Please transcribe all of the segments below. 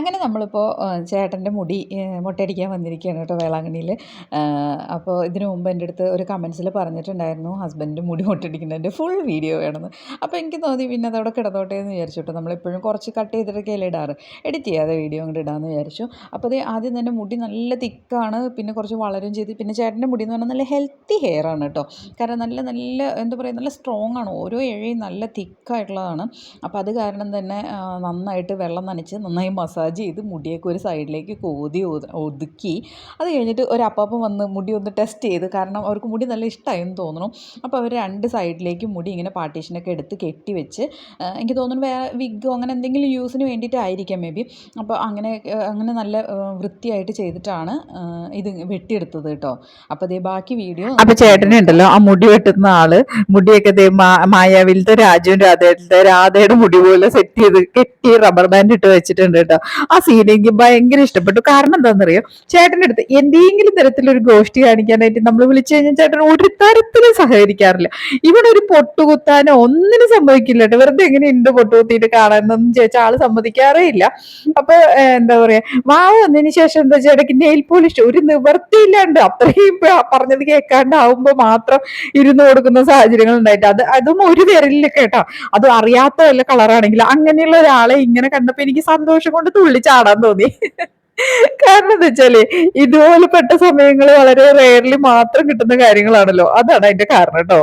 അങ്ങനെ നമ്മളിപ്പോൾ ചേട്ടന്റെ മുടി മുട്ടയടിക്കാൻ വന്നിരിക്കുകയാണ് കേട്ടോ വേളാങ്കണ്ണിയിൽ അപ്പോൾ ഇതിനു മുമ്പ് എന്റെ അടുത്ത് ഒരു കമൻസിൽ പറഞ്ഞിട്ടുണ്ടായിരുന്നു ഹസ്ബൻഡ് മുടി മുട്ടടിക്കുന്നതിന്റെ ഫുൾ വീഡിയോ വേണമെന്ന് അപ്പോൾ എനിക്ക് തോന്നി പിന്നെ അതവിടെ കിടന്നോട്ടെ എന്ന് വിചാരിച്ചു കേട്ടോ. നമ്മളെപ്പോഴും കുറച്ച് കട്ട് ചെയ്തിട്ടൊക്കെയല്ലേ ഇടാറ്. എഡിറ്റ് ചെയ്യാതെ വീഡിയോ അങ്ങോട്ട് ഇടാമെന്ന് വിചാരിച്ചു. അപ്പോൾ അത് ആദ്യം തന്നെ മുടി നല്ല തിക്കാണ് പിന്നെ കുറച്ച് വളരും ചെയ്ത്. പിന്നെ ചേട്ടന്റെ മുടി എന്ന് പറഞ്ഞാൽ നല്ല ഹെൽത്തി ഹെയർ ആണ് കേട്ടോ. കാരണം നല്ല നല്ല എന്താ പറയുക നല്ല സ്ട്രോങ് ആണ്. ഓരോ ഇഴയും നല്ല തിക്കായിട്ടുള്ളതാണ്. അപ്പോൾ അത് കാരണം തന്നെ നന്നായിട്ട് വെള്ളം നനച്ച് നന്നായി മസാജ് ചെയ്ത് മുടിയൊക്കെ ഒരു സൈഡിലേക്ക് കോതി ഒതുക്കി. അത് കഴിഞ്ഞിട്ട് ഒരു അപ്പം വന്ന് മുടി ഒന്ന് ടെസ്റ്റ് ചെയ്ത് കാരണം അവർക്ക് മുടി നല്ല ഇഷ്ടമായെന്ന് തോന്നുന്നു. അപ്പോൾ അവർ രണ്ട് സൈഡിലേക്ക് മുടി ഇങ്ങനെ പാർട്ടീഷനൊക്കെ എടുത്ത് കെട്ടി വെച്ച് എനിക്ക് തോന്നുന്നു വേറെ വിഗോ അങ്ങനെ എന്തെങ്കിലും യൂസിന് വേണ്ടിയിട്ടായിരിക്കാം മേ ബി. അപ്പോൾ അങ്ങനെ അങ്ങനെ നല്ല വൃത്തിയായിട്ട് ചെയ്തിട്ടാണ് ഇത് വെട്ടിയെടുത്തത് കേട്ടോ. അപ്പോൾ അതേ ബാക്കി വീഡിയോ അപ്പോൾ ചേട്ടനുണ്ടല്ലോ ആ മുടി വെട്ടുന്ന ആൾ. മുടിയൊക്കെ മായാവിലത്തെ രാജുവിന്റെ രാധയുടെ രാധയുടെ മുടി പോലെ സെറ്റ് ചെയ്ത് കെട്ടി റബ്ബർ ബാൻഡ് ഇട്ട് വെച്ചിട്ടുണ്ട് കേട്ടോ. ആ സീൻ എനിക്ക് ഭയങ്കര ഇഷ്ടപ്പെട്ടു. കാരണം എന്താണെന്നറിയോ? ചേട്ടന്റെ അടുത്ത് എന്തെങ്കിലും തരത്തിലൊരു ഗോഷ്ടി കാണിക്കാനായിട്ട് നമ്മൾ വിളിച്ചു കഴിഞ്ഞാൽ ചേട്ടൻ ഒരു തരത്തിലും സഹകരിക്കാറില്ല. ഇവിടെ ഒരു പൊട്ടുകുത്താനോ ഒന്നിനും സംഭവിക്കില്ല കേട്ടോ. വെറുതെ എങ്ങനെയുണ്ട് പൊട്ടുകുത്തിയിട്ട് കാണാനൊന്നും ചോദിച്ചാൽ ആൾ സമ്മതിക്കാറേ ഇല്ല. അപ്പൊ എന്താ പറയാ വാവ് വന്നതിന് ശേഷം എന്താ ചേട്ടക്ക് നെയിൽ പോളിഷ് ഒരു നിവർത്തിയില്ലാണ്ട് അത്രയും പറഞ്ഞത് കേൾക്കാണ്ടാവുമ്പോ മാത്രം ഇരുന്ന് കൊടുക്കുന്ന സാഹചര്യങ്ങൾ ഉണ്ടായിട്ട്. അത് അതും ഒരു വിരലിൽ കേട്ടോ. അത് അറിയാത്ത വല്ല കളറാണെങ്കിൽ അങ്ങനെയുള്ള ഒരാളെ ഇങ്ങനെ കണ്ടപ്പോ എനിക്ക് സന്തോഷം കൊണ്ട് തുള്ളിച്ചാടാൻ തോന്നി. കാരണം എന്താ വെച്ചാൽ ഇതുപോലെ പെട്ട സമയങ്ങൾ വളരെ റെയർലി മാത്രം കിട്ടുന്ന കാര്യങ്ങളാണല്ലോ. അതാണ് അതിന്റെ കാരണം കേട്ടോ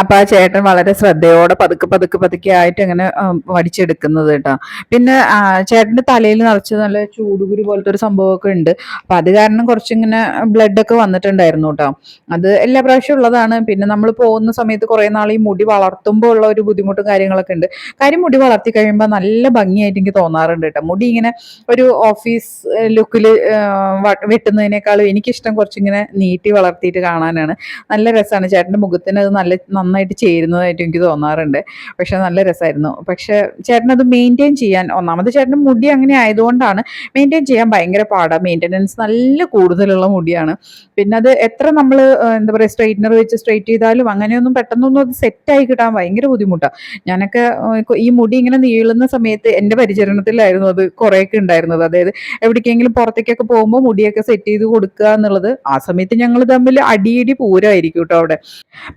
അപ്പൊ ആ ചേട്ടൻ വളരെ ശ്രദ്ധയോടെ പതുക്കെ പതുക്കെ പതുക്കെ ആയിട്ട് അങ്ങനെ വടിച്ചെടുക്കുന്നത് കേട്ടോ. പിന്നെ ചേട്ടന്റെ തലയിൽ നിറച്ച് നല്ല ചൂടുകുരു പോലത്തെ ഒരു സംഭവമൊക്കെ ഉണ്ട്. അപ്പൊ അത് കാരണം കുറച്ചിങ്ങനെ ബ്ലഡ് ഒക്കെ വന്നിട്ടുണ്ടായിരുന്നു കേട്ടോ. അത് എല്ലാ പ്രാവശ്യം ഉള്ളതാണ്. പിന്നെ നമ്മൾ പോകുന്ന സമയത്ത് കുറെ നാൾ ഈ മുടി വളർത്തുമ്പോൾ ഉള്ള ഒരു ബുദ്ധിമുട്ടും കാര്യങ്ങളൊക്കെ ഉണ്ട്. കാര്യം മുടി വളർത്തി കഴിയുമ്പോൾ നല്ല ഭംഗിയായിട്ട് എനിക്ക് തോന്നാറുണ്ട് കേട്ടോ. മുടി ഇങ്ങനെ ഒരു ഓഫീസ് ലുക്കിൽ വെട്ടുന്നതിനേക്കാളും എനിക്കിഷ്ടം കുറച്ചിങ്ങനെ നീട്ടി വളർത്തിയിട്ട് കാണാനാണ്. നല്ല രസമാണ്. ചേട്ടന്റെ മുഖത്തിന് അത് നല്ല നന്നായിട്ട് ചേരുന്നതായിട്ട് എനിക്ക് തോന്നാറുണ്ട്. പക്ഷെ നല്ല രസമായിരുന്നു പക്ഷെ ചേട്ടനത് മെയിന്റെയിൻ ചെയ്യാൻ ഒന്നാമത് ചേട്ടന്റെ മുടി അങ്ങനെ ആയതുകൊണ്ടാണ് മെയിന്റെയിൻ ചെയ്യാൻ ഭയങ്കര പാടാണ് മെയിന്റെനൻസ് നല്ല കൂടുതലുള്ള മുടിയാണ്. പിന്നെ അത് എത്ര നമ്മൾ എന്താ പറയുക സ്ട്രെയിറ്റ്നർ വെച്ച് സ്ട്രെയിറ്റ് ചെയ്താലും അങ്ങനെയൊന്നും പെട്ടെന്നൊന്നും അത് സെറ്റായി കിട്ടാൻ ഭയങ്കര ബുദ്ധിമുട്ടാണ് ഞാനൊക്കെ ഈ മുടി ഇങ്ങനെ നീളുന്ന സമയത്ത് എന്റെ പരിചരണത്തിലായിരുന്നു അത് കുറേയൊക്കെ ഉണ്ടായിരുന്നത്. അതായത് എവിടേക്കെങ്കിലും പുറത്തേക്കൊക്കെ പോകുമ്പോൾ മുടിയൊക്കെ സെറ്റ് ചെയ്ത് കൊടുക്കുക എന്നുള്ളത് ആ സമയത്ത് ഞങ്ങൾ തമ്മിൽ അടിയിടി പൂരമായിരിക്കും കേട്ടോ അവിടെ.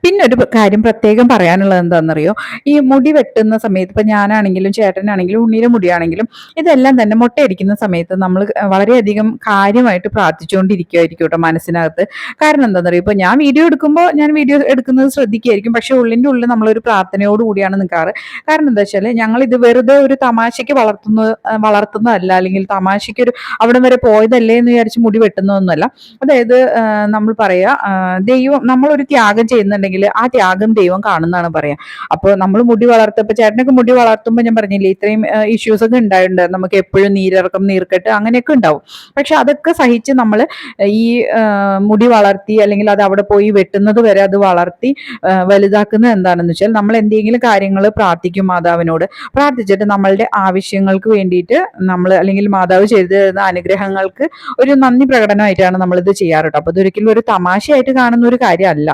പിന്നെ ഒരു കാര്യം കാര്യം പ്രത്യേകം പറയാനുള്ളത് എന്താണെന്നറിയോ? ഈ മുടി വെട്ടുന്ന സമയത്ത് ഇപ്പം ഞാനാണെങ്കിലും ചേട്ടനാണെങ്കിലും ഉണ്ണിയുടെ മുടിയാണെങ്കിലും ഇതെല്ലാം തന്നെ മുട്ടയടിക്കുന്ന സമയത്ത് നമ്മൾ വളരെയധികം കാര്യമായിട്ട് പ്രാർത്ഥിച്ചുകൊണ്ടിരിക്കുമായിരിക്കും കേട്ടോ മനസ്സിനകത്ത്. കാരണം എന്താണെന്നറിയോ? ഇപ്പോൾ ഞാൻ വീഡിയോ എടുക്കുമ്പോൾ ഞാൻ വീഡിയോ എടുക്കുന്നത് ശ്രദ്ധിക്കുകയായിരിക്കും പക്ഷേ ഉള്ളിന്റെ ഉള്ളിൽ നമ്മളൊരു പ്രാർത്ഥനയോട് കൂടിയാണ് നിൽക്കാറ് കാരണം എന്താ വെച്ചാൽ ഞങ്ങൾ ഇത് വെറുതെ ഒരു തമാശയ്ക്ക് വളർത്തുന്ന വളർത്തുന്നതല്ല. അല്ലെങ്കിൽ തമാശയ്ക്ക് ഒരു അവിടെ വരെ പോയതല്ലേ എന്ന് വിചാരിച്ച് മുടി വെട്ടുന്നതൊന്നുമല്ല. അതായത് നമ്മൾ പറയുക ദൈവം നമ്മളൊരു ത്യാഗം ചെയ്യുന്നുണ്ടെങ്കിൽ ആ ത്യാഗം എപ്പോഴും ദൈവം കാണുന്നതാണ് പറയാ. അപ്പോൾ നമ്മൾ മുടി വളർത്തപ്പോൾ ചേട്ടനൊക്കെ മുടി വളർത്തുമ്പോൾ ഞാൻ പറഞ്ഞില്ലേ ഇത്രയും ഇഷ്യൂസ് ഒക്കെ ഉണ്ടായിട്ടുണ്ട്. നമുക്ക് എപ്പോഴും നീരിറക്കം നീർക്കെട്ട് അങ്ങനെയൊക്കെ ഉണ്ടാവും. പക്ഷെ അതൊക്കെ സഹിച്ച് നമ്മൾ ഈ മുടി വളർത്തി അല്ലെങ്കിൽ അത് അവിടെ പോയി വെട്ടുന്നത് വരെ അത് വളർത്തി വലുതാക്കുന്നത് എന്താണെന്ന് വെച്ചാൽ നമ്മൾ എന്തെങ്കിലും കാര്യങ്ങൾ പ്രാർത്ഥിക്കും മാതാവിനോട്. പ്രാർത്ഥിച്ചിട്ട് നമ്മളുടെ ആവശ്യങ്ങൾക്ക് വേണ്ടിയിട്ട് നമ്മൾ അല്ലെങ്കിൽ മാതാവ് ചെയ്തു തരുന്ന അനുഗ്രഹങ്ങൾക്ക് ഒരു നന്ദി പ്രകടനമായിട്ടാണ് നമ്മളിത് ചെയ്യാറ് അപ്പൊ അപ്പോൾ ഇതൊരിക്കലും ഒരു തമാശയായിട്ട് കാണുന്ന ഒരു കാര്യമല്ല.